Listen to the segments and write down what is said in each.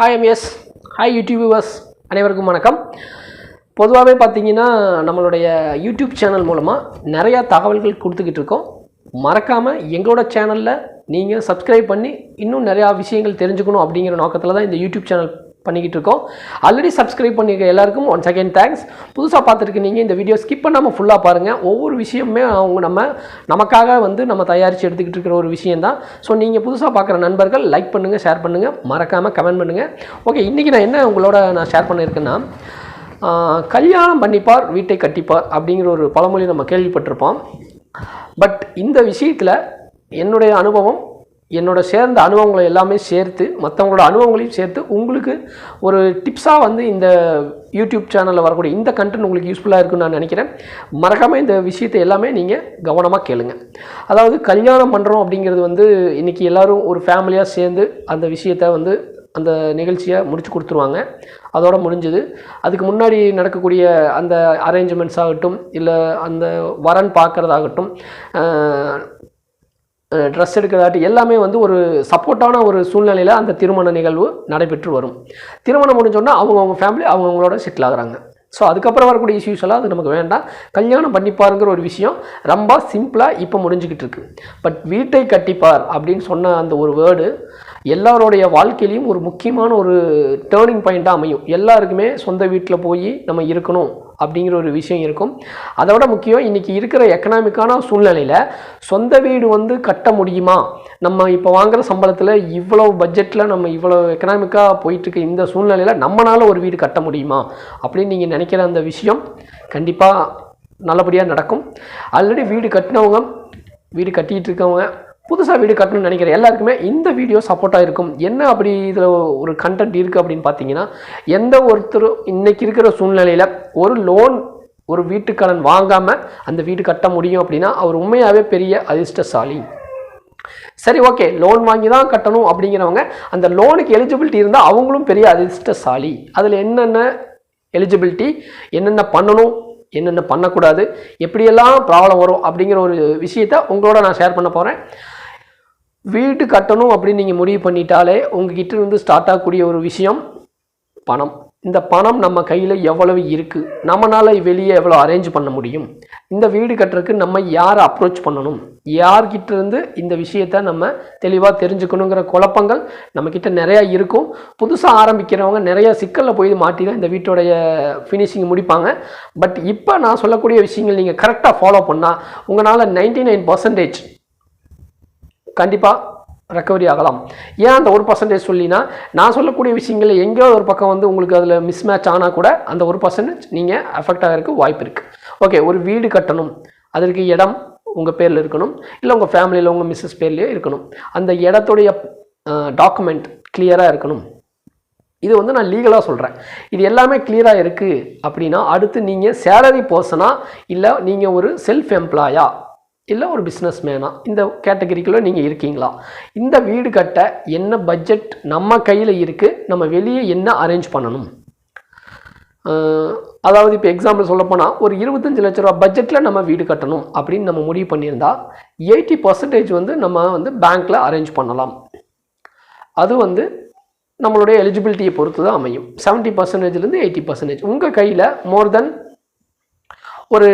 Hi MS hi YouTubers அனைவருக்கும் வணக்கம். பொதுவாகவே பார்த்தீங்கன்னா நம்மளுடைய யூடியூப் சேனல் மூலமாக நிறையா தகவல்கள் கொடுத்துக்கிட்டு இருக்கோம். மறக்காமல் எங்களோட சேனலில் நீங்கள் சப்ஸ்கிரைப் பண்ணி இன்னும் நிறையா விஷயங்கள் தெரிஞ்சுக்கணும் அப்படிங்கிற நோக்கத்தில் தான் இந்த யூடியூப் சேனல் பண்ணிக்கிட்டு இருக்கோம் ஆல்ரெடி சப்ஸ்கிரைப் பண்ணியிருக்க எல்லாருக்கும் ஒன் செகண்ட் தேங்க்ஸ் புதுசாக பார்த்துருக்கு நீங்கள் இந்த வீடியோ ஸ்கிப் பண்ணாமல் ஃபுல்லாக பாருங்கள் ஒவ்வொரு விஷயமுமே அவங்க நம்ம நமக்காக வந்து நம்ம தயாரித்து எடுத்துக்கிட்டு இருக்கிற ஒரு விஷயம் தான் ஸோ நீங்கள் புதுசாக பார்க்குற நண்பர்கள் லைக் பண்ணுங்கள் ஷேர் பண்ணுங்கள் மறக்காமல் கமெண்ட் பண்ணுங்கள் ஓகே இன்றைக்கி நான் என்ன உங்களோட நான் ஷேர் பண்ணியிருக்கேன்னா கல்யாணம் பண்ணிப்பார் வீட்டை கட்டிப்பார் அப்படிங்கிற ஒரு பழமொழி நம்ம கேள்விப்பட்டிருப்போம். பட் இந்த விஷயத்தில் என்னுடைய அனுபவம் என்னோட சேர்ந்த அனுபவங்களை எல்லாமே சேர்த்து மற்றவங்களோட அனுபவங்களையும் சேர்த்து உங்களுக்கு ஒரு டிப்ஸாக வந்து இந்த யூடியூப் சேனலில் வரக்கூடிய இந்த கண்டென்ட் உங்களுக்கு யூஸ்ஃபுல்லாக இருக்குன்னு நான் நினைக்கிறேன். மறக்காமல் இந்த விஷயத்தை எல்லாமே நீங்கள் கவனமாக கேளுங்க. அதாவது கல்யாணம் பண்ணுறோம் அப்படிங்கிறது வந்து இன்றைக்கி எல்லோரும் ஒரு ஃபேமிலியாக சேர்ந்து அந்த விஷயத்தை வந்து அந்த நிகழ்ச்சியை முடிச்சு கொடுத்துருவாங்க. அதோட முடிஞ்சது. அதுக்கு முன்னாடி நடக்கக்கூடிய அந்த அரேஞ்ச்மெண்ட்ஸ் ஆகட்டும் இல்லை அந்த வரன் பார்க்குறதாகட்டும் ட்ரெஸ் எடுக்கிறதாட்டி எல்லாமே வந்து ஒரு சப்போர்ட்டான ஒரு சூழ்நிலையில் அந்த திருமண நிகழ்வு நடைபெற்று வரும். திருமணம் முடிஞ்சோன்னா அவங்கவுங்க ஃபேமிலி அவங்கவுங்களோட செட்டில் ஆகுறாங்க. ஸோ அதுக்கப்புறம் வரக்கூடிய இஷ்யூஸ் எல்லாம் அது நமக்கு வேண்டாம். கல்யாணம் பண்ணிப்பாருங்கிற ஒரு விஷயம் ரொம்ப சிம்பிளாக இப்போ முடிஞ்சுக்கிட்டு இருக்கு. பட் வீட்டை கட்டிப்பார் அப்படின்னு சொன்ன அந்த ஒரு வேர்டு எல்லாருடைய வாழ்க்கையிலையும் ஒரு முக்கியமான ஒரு டேர்னிங் பாயிண்ட்டாக அமையும். எல்லாருக்குமே சொந்த வீட்டில் போய் நம்ம இருக்கணும். அப்படிங்கிற ஒரு விஷயம் இருக்கும். அதை விட முக்கியம் இன்றைக்கி இருக்கிற எக்கனாமிக்கான சூழ்நிலையில் சொந்த வீடு வந்து கட்ட முடியுமா? நம்ம இப்போ வாங்குகிற சம்பளத்தில் இவ்வளோ பட்ஜெட்டில் நம்ம இவ்வளோ எக்கனாமிக்காக போயிட்டுருக்க இந்த சூழ்நிலையில் நம்மளால் ஒரு வீடு கட்ட முடியுமா? அப்படின்னு நீங்கள் நினைக்கிற அந்த விஷயம் கண்டிப்பாக நல்லபடியாக நடக்கும். ஆல்ரெடி வீடு கட்டினவங்க வீடு கட்டிகிட்டு இருக்கவங்க புதுசாக வீடு கட்டணும்னு நினைக்கிற எல்லாருக்குமே இந்த வீடியோ சப்போர்ட்டாக இருக்கும் என்ன அப்படி இதில் ஒரு கண்டென்ட் இருக்குது அப்படின்னு பார்த்தீங்கன்னா எந்த ஒருத்தரும் இன்றைக்கி இருக்கிற சூழ்நிலையில் ஒரு லோன் ஒரு வீட்டுக்கடன் வாங்காமல் அந்த வீடு கட்ட முடியும் அப்படின்னா அவர் உண்மையாகவே பெரிய அதிர்ஷ்டசாலி. சரி ஓகே லோன் வாங்கி தான் கட்டணும் அப்படிங்கிறவங்க அந்த லோனுக்கு எலிஜிபிலிட்டி இருந்தால் அவங்களும் பெரிய அதிர்ஷ்டசாலி. அதில் என்னென்ன எலிஜிபிலிட்டி என்னென்ன பண்ணணும் என்னென்ன பண்ணக்கூடாது எப்படியெல்லாம் ப்ராப்ளம் வரும் அப்படிங்கிற ஒரு விஷயத்த உங்களோட நான் ஷேர் பண்ண போகிறேன் வீடு கட்டணும் அப்படின்னு நீங்கள் முடிவு பண்ணிட்டாலே உங்ககிட்ட இருந்து ஸ்டார்ட் ஆகக்கூடிய ஒரு விஷயம் பணம். இந்த பணம் நம்ம கையில் எவ்வளவு இருக்குது நம்மளால் வெளியே எவ்வளோ அரேஞ்ச் பண்ண முடியும்? இந்த வீடு கட்டுறதுக்கு நம்ம யாரை அப்ரோச் பண்ணணும்? யார்கிட்ட இருந்து இந்த விஷயத்த நம்ம தெளிவாக தெரிஞ்சுக்கணுங்கிற குழப்பங்கள் நம்மக்கிட்ட நிறையா இருக்கும். புதுசாக ஆரம்பிக்கிறவங்க நிறையா சிக்கலில் போய் மாட்டி தான் இந்த வீட்டோடைய ஃபினிஷிங் முடிப்பாங்க. பட் இப்போ நான் சொல்லக்கூடிய விஷயங்கள் நீங்கள் கரெக்டாக ஃபாலோ பண்ணால் உங்களால் நைன்டி நைன் பர்சன்டேஜ் கண்டிப்பாக ரெக்கவரி ஆகலாம். ஏன் அந்த ஒரு பர்சன்டேஜ் சொல்லினா நான் சொல்லக்கூடிய விஷயங்கள் எங்கேயோ ஒரு பக்கம் வந்து உங்களுக்கு அதில் மிஸ் மேட்ச் ஆனால் கூட அந்த ஒரு பர்சன்டேஜ் நீங்கள் அஃபெக்ட் ஆகிறதுக்கு வாய்ப்பு இருக்குது ஓகே ஒரு வீடு கட்டணும். அதற்கு இடம் உங்கள் பேரில் இருக்கணும். இல்லை உங்கள் ஃபேமிலியில் உங்கள் மிஸ்ஸஸ் பேர்லேயே இருக்கணும். அந்த இடத்துடைய டாக்குமெண்ட் கிளியராக இருக்கணும். இது வந்து நான் லீகலாக சொல்கிறேன் இது எல்லாமே கிளியராக இருக்குது அப்படின்னா அடுத்து நீங்கள் சேலரி பர்சனா இல்லை நீங்கள் ஒரு செல்ஃப் எம்ப்ளாயா இல்லை ஒரு பிஸ்னஸ் மேனா இந்த கேட்டகரிக்குள்ளே நீங்கள் இருக்கீங்களா? இந்த வீடு கட்ட என்ன பட்ஜெட் நம்ம கையில் இருக்குது நம்ம வெளியே என்ன அரேஞ்ச் பண்ணணும்? அதாவது இப்போ எக்ஸாம்பிள் சொல்லப்போனால் ஒரு இருபத்தஞ்சு லட்ச ரூபா பட்ஜெட்டில் நம்ம வீடு கட்டணும் அப்படின்னு நம்ம முடிவு பண்ணியிருந்தா எயிட்டி பர்சன்டேஜ் வந்து நம்ம வந்து பேங்க்கில் அரேஞ்ச் பண்ணலாம். அது வந்து நம்மளுடைய எலிஜிபிலிட்டியை பொறுத்து தான் அமையும் செவன்ட்டி பர்சன்டேஜ்லேருந்து எயிட்டி பர்சன்டேஜ் உங்கள் கையில் மோர் தென் ஒரு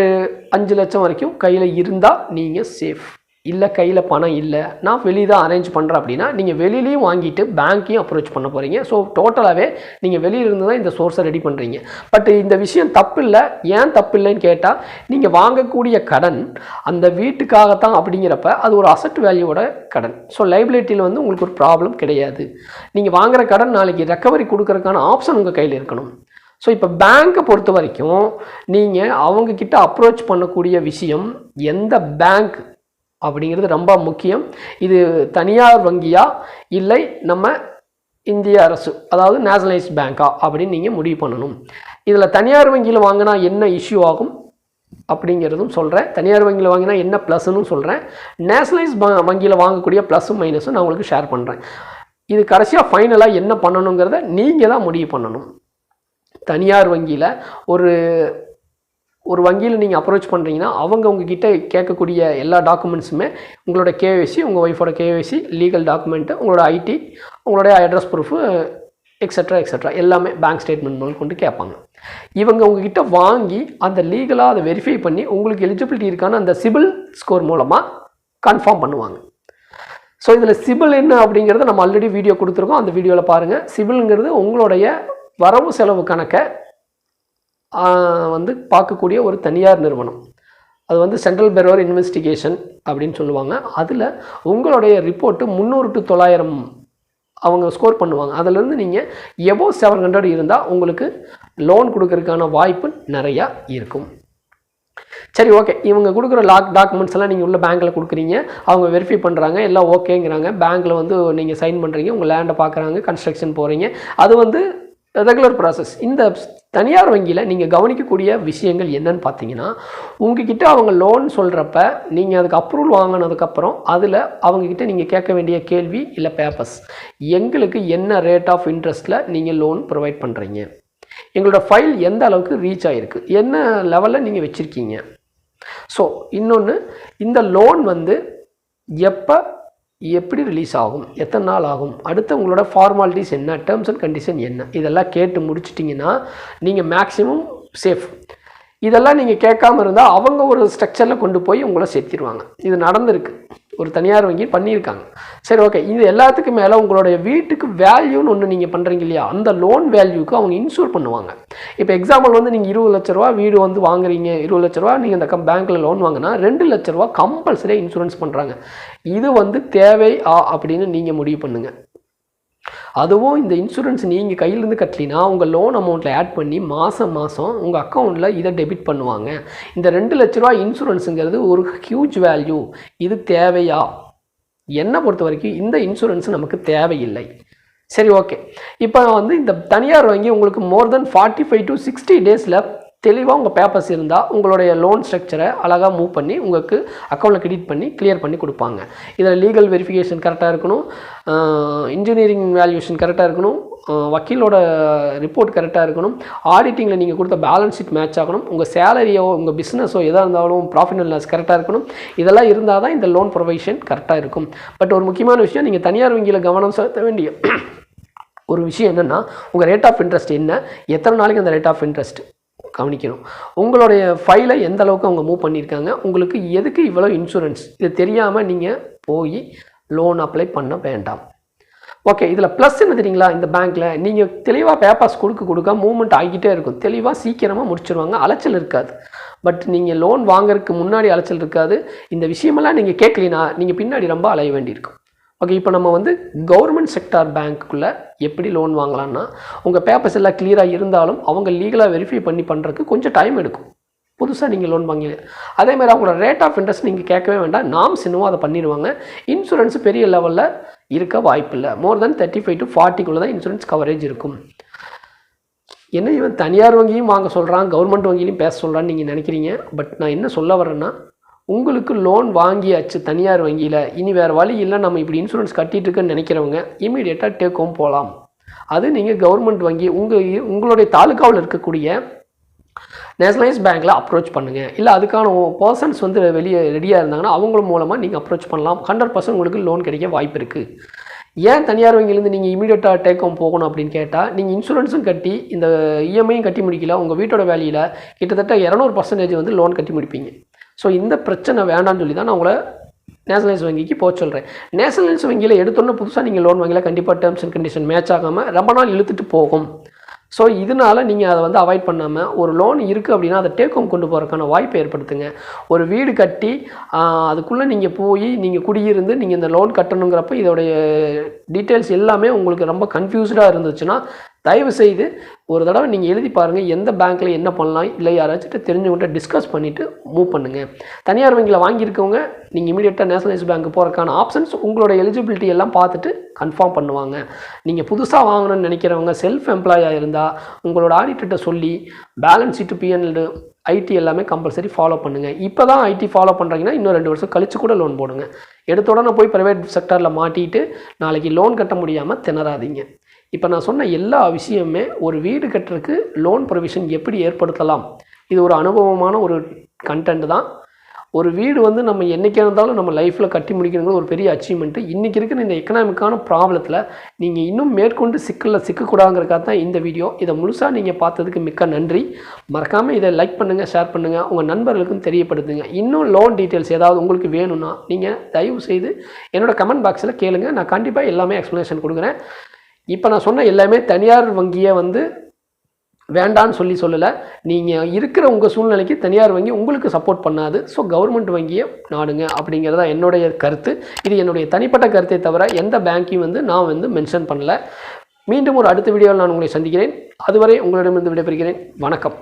அஞ்சு லட்சம் வரைக்கும் கையில் இருந்தால் நீங்கள் சேஃப் இல்லை கையில் பணம் இல்லை. நான் வெளியே தான் அரேஞ்ச் பண்ணுறேன் அப்படின்னா நீங்கள் வெளியிலையும் வாங்கிட்டு பேங்க்கையும் அப்ரோச் பண்ண போகிறீங்க ஸோ டோட்டலாகவே நீங்கள் வெளியிலிருந்து தான் இந்த சோர்ஸை ரெடி பண்ணுறீங்க பட் இந்த விஷயம் தப்பு இல்லை ஏன் தப்பு இல்லைன்னு கேட்டால் நீங்கள் வாங்கக்கூடிய கடன் அந்த வீட்டுக்காகத்தான் அப்படிங்கிறப்ப அது ஒரு அசட் வேல்யூவோட கடன். ஸோ லைபிலிட்டியில் வந்து உங்களுக்கு ஒரு ப்ராப்ளம் கிடையாது. நீங்கள் வாங்குகிற கடன் நாளைக்கு ரெக்கவரி கொடுக்கறதுக்கான ஆப்ஷன் உங்கள் கையில் இருக்கணும். ஸோ இப்போ பேங்க்கை பொறுத்த வரைக்கும் நீங்கள் அவங்கக்கிட்ட அப்ரோச் பண்ணக்கூடிய விஷயம் எந்த பேங்க் அப்படிங்கிறது ரொம்ப முக்கியம். இது தனியார் வங்கியா? இல்லை நம்ம இந்திய அரசு அதாவது நேஷனலைஸ் பேங்க்கா அப்படின்னு நீங்கள் முடிவு பண்ணணும். இதில் தனியார் வங்கியில் வாங்கினா என்ன இஷ்யூ ஆகும்? அப்படிங்கிறதும் சொல்கிறேன் தனியார் வங்கியில் வாங்கினா என்ன ப்ளஸ்ன்னு சொல்கிறேன் நேஷனலைஸ் வங்கியில் வாங்கக்கூடிய ப்ளஸ்ஸும் மைனஸும் நான் உங்களுக்கு ஷேர் பண்ணுறேன் இது கடைசியாக ஃபைனலாக என்ன பண்ணணுங்கிறத நீங்கள் தான் முடிவு பண்ணணும். தனியார் வங்கியில் ஒரு ஒரு வங்கியில் நீங்கள் அப்ரோச் பண்ணுறீங்கன்னா அவங்க உங்ககிட்ட கேட்கக்கூடிய எல்லா டாக்குமெண்ட்ஸுமே உங்களோட கேஒய்சி உங்கள் ஒய்ஃபோட கேஒய்சி லீகல் டாக்குமெண்ட்டு உங்களோட ஐடி உங்களுடைய அட்ரஸ் ப்ரூஃபு எக்ஸட்ரா எக்ஸட்ரா எல்லாமே பேங்க் ஸ்டேட்மெண்ட் முதல் கொண்டு கேட்பாங்க. இவங்க உங்ககிட்ட வாங்கி அந்த லீகலாக அதை வெரிஃபை பண்ணி உங்களுக்கு எலிஜிபிலிட்டி இருக்கான்னு அந்த சிபில் ஸ்கோர் மூலமாக கன்ஃபார்ம் பண்ணுவாங்க. ஸோ இதில் சிபில் என்ன அப்படிங்கிறத நம்ம ஆல்ரெடி வீடியோ கொடுத்துருக்கோம். அந்த வீடியோவில் பாருங்கள் சிபிலுங்கிறது உங்களுடைய வரவு செலவு கணக்கை வந்து பார்க்கக்கூடிய ஒரு தனியார் நிறுவனம். அது வந்து சென்ட்ரல் பெரோர் இன்வெஸ்டிகேஷன் அப்படின்னு சொல்லுவாங்க. அதில் உங்களுடைய ரிப்போர்ட்டு முந்நூறு டு தொள்ளாயிரம் அவங்க ஸ்கோர் பண்ணுவாங்க. அதிலிருந்து நீங்கள் எபோ செவன் ஹண்ட்ரட் இருந்தால் உங்களுக்கு லோன் கொடுக்கறதுக்கான வாய்ப்பு நிறையா இருக்கும். சரி ஓகே இவங்க கொடுக்குற லாக் டாக்குமெண்ட்ஸ் எல்லாம் நீங்கள் உள்ள பேங்க்கில் கொடுக்குறீங்க. அவங்க வெரிஃபை பண்ணுறாங்க எல்லாம் ஓகேங்கிறாங்க பேங்க்கில் வந்து நீங்கள் சைன் பண்ணுறீங்க உங்கள் லேண்டை பார்க்குறாங்க. கன்ஸ்ட்ரக்ஷன் போகிறீங்க அது வந்து ரெகுலர் ப்ராசஸ் இந்த தனியார் வங்கியில் நீங்கள் கவனிக்கக்கூடிய விஷயங்கள் என்னன்னு பார்த்தீங்கன்னா உங்ககிட்ட அவங்க லோன் சொல்கிறப்ப நீங்கள் அதுக்கு அப்ரூவல் வாங்கினதுக்கப்புறம் அதில் அவங்கக்கிட்ட நீங்கள் கேட்க வேண்டிய கேள்வி இல்லை பேப்பர்ஸ் எங்களுக்கு என்ன ரேட் ஆஃப் இன்ட்ரெஸ்ட்டில் நீங்கள் லோன் ப்ரொவைட் பண்ணுறீங்க எங்களோட ஃபைல் எந்த அளவுக்கு ரீச் ஆகிருக்கு என்ன லெவலில் நீங்கள் வச்சுருக்கீங்க? ஸோ இன்னொன்று இந்த லோன் வந்து எப்போ எப்படி ரிலீஸ் ஆகும்? எத்தனை நாள் ஆகும்? அடுத்து உங்களோட ஃபார்மாலிட்டிஸ் என்ன? டேர்ம்ஸ் அண்ட் கண்டிஷன் என்ன? இதெல்லாம் கேட்டு முடிச்சிட்டிங்கன்னா நீங்கள் மேக்ஸிமம் சேஃப் இதெல்லாம் நீங்கள் கேட்காம இருந்தால் அவங்க ஒரு ஸ்ட்ரக்சரில் கொண்டு போய் உங்களை சேர்த்திடுவாங்க இது நடந்திருக்கு. ஒரு தனியார் வங்கி பண்ணியிருக்காங்க. சரி ஓகே இது எல்லாத்துக்கும் மேலே உங்களுடைய வீட்டுக்கு வேல்யூன்னு ஒன்று நீங்கள் பண்ணுறீங்க இல்லையா? அந்த லோன் வேல்யூக்கு அவங்க இன்சூர் பண்ணுவாங்க. இப்போ எக்ஸாம்பிள் வந்து நீங்கள் இருபது லட்ச ரூபா வீடு வந்து வாங்குறீங்க. இருபது லட்ச ரூபா நீங்கள் அந்த கம் பேங்க்கில் லோன் வாங்கினா ரெண்டு லட்ச ரூபா கம்பல்சரியாக இன்சூரன்ஸ் பண்ணுறாங்க இது வந்து தேவை ஆ அப்படின்னு நீங்கள் முடிவு பண்ணுங்கள் அதுவும் இந்த இன்சூரன்ஸ் நீங்கள் கையிலேருந்து கட்டலினா உங்கள் லோன் அமௌண்ட்டில் ஆட் பண்ணி மாதம் மாதம் உங்கள் அக்கௌண்ட்டில் இதை டெபிட் பண்ணுவாங்க. இந்த ரெண்டு லட்ச ரூபா இன்சூரன்ஸுங்கிறது ஒரு ஹியூஜ் வேல்யூ இது தேவையா? என்னை பொறுத்த வரைக்கும் இந்த இன்சூரன்ஸ் நமக்கு தேவையில்லை. சரி ஓகே இப்போ வந்து இந்த தனியார் வங்கி உங்களுக்கு more than forty five to sixty டேஸில் தெளிவாக உங்கள் பேப்பர்ஸ் இருந்தால் உங்களுடைய லோன் ஸ்ட்ரக்சரை அழகாக மூவ் பண்ணி உங்களுக்கு அக்கௌண்ட்டில் கிரெடிட் பண்ணி கிளியர் பண்ணி கொடுப்பாங்க. இதில் லீகல் வெரிஃபிகேஷன் கரெக்டாக இருக்கணும். இன்ஜினியரிங் வேல்யூஷன் கரெக்டாக இருக்கணும். வக்கீலோட ரிப்போர்ட் கரெக்டாக இருக்கணும். ஆடிட்டிங்கில் நீங்கள் கொடுத்த பேலன்ஸ் ஷீட் மேட்ச் ஆகணும். உங்கள் சேலரியோ உங்கள் பிஸ்னஸோ எதாக இருந்தாலும் ப்ராஃபிட் அண்ட் லாஸ் கரெக்டாக இருக்கணும். இதெல்லாம் இருந்தால் தான் இந்த லோன் ப்ரொவைஷன் கரெக்டாக இருக்கும். பட் ஒரு முக்கியமான விஷயம் நீங்கள் தனியார் வங்கியில் கவனம் செலுத்த வேண்டிய ஒரு விஷயம் என்னென்னா உங்கள் ரேட் ஆஃப் இன்ட்ரெஸ்ட் என்ன? எத்தனை நாளைக்கு அந்த ரேட் ஆஃப் இன்ட்ரெஸ்ட் கவனிக்கணும். உங்களுடைய ஃபைலை எந்த அளவுக்கு அவங்க மூவ் பண்ணியிருக்காங்க உங்களுக்கு எதுக்கு இவ்வளோ இன்சூரன்ஸ் இது தெரியாமல் நீங்கள் போய் லோன் அப்ளை பண்ண வேண்டாம். ஓகே இதில் ப்ளஸ் என்ன தெரியுங்களா? இந்த பேங்க்கில் நீங்கள் தெளிவாக பேப்பர்ஸ் கொடுக்க கொடுக்க மூவ்மெண்ட் ஆகிட்டே இருக்கும். தெளிவாக சீக்கிரமாக முடிச்சிருவாங்க. அலைச்சல் இருக்காது. பட் நீங்கள் லோன் வாங்குறதுக்கு முன்னாடி அலைச்சல் இருக்காது. இந்த விஷயமெல்லாம் நீங்கள் கேட்கலினா நீங்கள் பின்னாடி ரொம்ப அலைய வேண்டியிருக்கும். ஓகே இப்போ நம்ம வந்து கவர்மெண்ட் செக்டார் பேங்க்குள்ளே எப்படி லோன் வாங்கலான்னா உங்கள் பேப்பர்ஸ் எல்லாம் கிளியராக இருந்தாலும் அவங்க லீகலாக வெரிஃபை பண்ணி பண்ணுறதுக்கு கொஞ்சம் டைம் எடுக்கும். புதுசாக நீங்கள் லோன் வாங்கி அதேமாதிரி அவங்களோட ரேட் ஆஃப் இன்ட்ரெஸ்ட் நீங்கள் கேட்கவே வேண்டாம். நாம் சினிமா அதை பண்ணிடுவாங்க. இன்சூரன்ஸ் பெரிய லெவலில் இருக்க வாய்ப்பில்லை more than thirty five to ஃபார்ட்டிக்குள்ளே தான் இன்சூரன்ஸ் கவரேஜ் இருக்கும். என்ன இவன் தனியார் வங்கியும் வாங்க சொல்கிறான் கவர்மெண்ட் வங்கியிலையும் பேச சொல்கிறான்னு நீங்கள் நினைக்கிறீங்க. பட் நான் என்ன சொல்ல வரேன்னா உங்களுக்கு லோன் வாங்கியாச்சு தனியார் வங்கியில். இனி வேறு வழி இல்லை நம்ம இப்படி இன்சூரன்ஸ் கட்டிட்டுருக்குன்னு நினைக்கிறவங்க இமீடியட்டாக டேக் ஹோம் போகலாம் அது நீங்கள் கவர்மெண்ட் வங்கி உங்கள் உங்களுடைய தாலுக்காவில் இருக்கக்கூடிய நேஷனலைஸ் பேங்க்கில் அப்ரோச் பண்ணுங்கள் இல்லை அதுக்கான பர்சன்ஸ் வந்து வெளியே ரெடியாக இருந்தாங்கன்னா அவங்களும் மூலமாக நீங்கள் அப்ரோச் பண்ணலாம். ஹண்ட்ரட் பர்சன்ட் உங்களுக்கு லோன் கிடைக்க வாய்ப்பு இருக்குது ஏன் தனியார் வங்கியிலேருந்து நீங்கள் இமீடியட்டாக டேக் ஹோம் போகணும் அப்படின்னு கேட்டால் நீங்கள் இன்சூரன்ஸும் கட்டி இந்த இஎம்ஐயும் கட்டி முடிக்கல உங்கள் வீட்டோட வேலையில் கிட்டத்தட்ட இரநூறு பர்சன்டேஜ் வந்து லோன் கட்டி முடிப்பீங்க. ஸோ இந்த பிரச்சனை வேண்டாம்னு சொல்லி தான் நான் உங்களை நேஷனலைஸ் வங்கிக்கு போக சொல்கிறேன் நேஷனலைஸ் வங்கியில் எடுத்தோன்னே புதுசாக நீங்கள் லோன் வாங்கல கண்டிப்பாக டேர்ம்ஸ் அண்ட் கண்டிஷன் மேட்ச் ஆகாமல் ரொம்ப நாள் இழுத்துட்டு போகும். ஸோ இதனால நீங்கள் அதை வந்து அவாய்ட் பண்ணாமல் ஒரு லோன் இருக்குது அப்படின்னா அதை டேக் ஹோம் கொண்டு போகிறதுக்கான வாய்ப்பை ஏற்படுத்துங்க. ஒரு வீடு கட்டி அதுக்குள்ளே நீங்கள் போய் நீங்கள் குடியிருந்து நீங்கள் இந்த லோன் கட்டணுங்கிறப்ப இதோடைய டீட்டெயில்ஸ் எல்லாமே உங்களுக்கு ரொம்ப கன்ஃபியூஸ்டாக இருந்துச்சுன்னா தயவு செய்து ஒரு தடவை நீங்கள் எழுதி பாருங்கள் எந்த பேங்க்கில் என்ன பண்ணலாம் இல்லை யாராச்சும் தெரிஞ்சவங்கள்ட்ட டிஸ்கஸ் பண்ணிவிட்டு மூவ் பண்ணுங்கள் தனியார் வங்கியில் வாங்கியிருக்கவங்க நீங்கள் இமீடியட்டாக நேஷனலைஸ் பேங்க் போகிறக்கான ஆப்ஷன்ஸ் உங்களோட எலிஜிபிலிட்டி எல்லாம் பார்த்துட்டு கன்ஃபார்ம் பண்ணுவாங்க. நீங்கள் புதுசாக வாங்கணும்னு நினைக்கிறவங்க செல்ஃப் எம்ப்ளாயாக இருந்தால் உங்களோட ஆடிட்டர்கிட்ட சொல்லி பேலன்ஸ் ஷீட்டு பிஎன்எல் ஐடி எல்லாமே கம்பல்சரி ஃபாலோ பண்ணுங்கள் இப்போ தான் ஐடி ஃபாலோ பண்ணுறீங்கன்னா இன்னும் ரெண்டு வருஷம் கழிச்சு கூட லோன் போடுங்க. எடுத்த உடனே போய் ப்ரைவேட் செக்டரில் மாட்டிட்டு நாளைக்கு லோன் கட்ட முடியாமல் திணறாதீங்க. இப்போ நான் சொன்ன எல்லா விஷயமே ஒரு வீடு கட்டுறதுக்கு லோன் ப்ரொவிஷன் எப்படி ஏற்படுத்தலாம்? இது ஒரு அனுபவமான ஒரு கண்டென்ட் தான். ஒரு வீடு வந்து நம்ம என்றைக்கா இருந்தாலும் நம்ம லைஃப்பில் கட்டி முடிக்கணுங்கிற ஒரு பெரிய அச்சீவ்மெண்ட்டு இன்றைக்கி இருக்கிற இந்த எக்கனாமிக்கான ப்ராப்ளத்தில் நீங்கள் இன்னும் மேற்கொண்டு சிக்கலில் சிக்கக்கூடாதுங்கிறக்காக தான் இந்த வீடியோ இதை முழுசாக நீங்கள் பார்த்ததுக்கு மிக்க நன்றி. மறக்காமல் இதை லைக் பண்ணுங்கள் ஷேர் பண்ணுங்கள் உங்கள் நண்பர்களுக்கும் தெரியப்படுத்துங்க. இன்னும் லோன் டீட்டெயில்ஸ் ஏதாவது உங்களுக்கு வேணும்னா நீங்கள் தயவு செய்து என்னோடய கமெண்ட் பாக்ஸில் கேளுங்கள் நான் கண்டிப்பாக எல்லாமே எக்ஸ்ப்ளனேஷன் கொடுக்குறேன். இப்போ நான் சொன்ன எல்லாமே தனியார் வங்கியை வந்து வேண்டான்னு சொல்லி சொல்லலை. நீங்கள் இருக்கிற உங்கள் சூழ்நிலைக்கு தனியார் வங்கி உங்களுக்கு சப்போர்ட் பண்ணாது. ஸோ கவர்மெண்ட் வங்கியை நாடுங்க அப்படிங்கிறதா என்னுடைய கருத்து. இது என்னுடைய தனிப்பட்ட கருத்தை தவிர எந்த பேங்க்கையும் வந்து நான் வந்து மென்ஷன் பண்ணல. மீண்டும் ஒரு அடுத்த வீடியோவில் நான் உங்களை சந்திக்கிறேன். அதுவரை உங்களிடமிருந்து விடைபெறுகிறேன். வணக்கம்.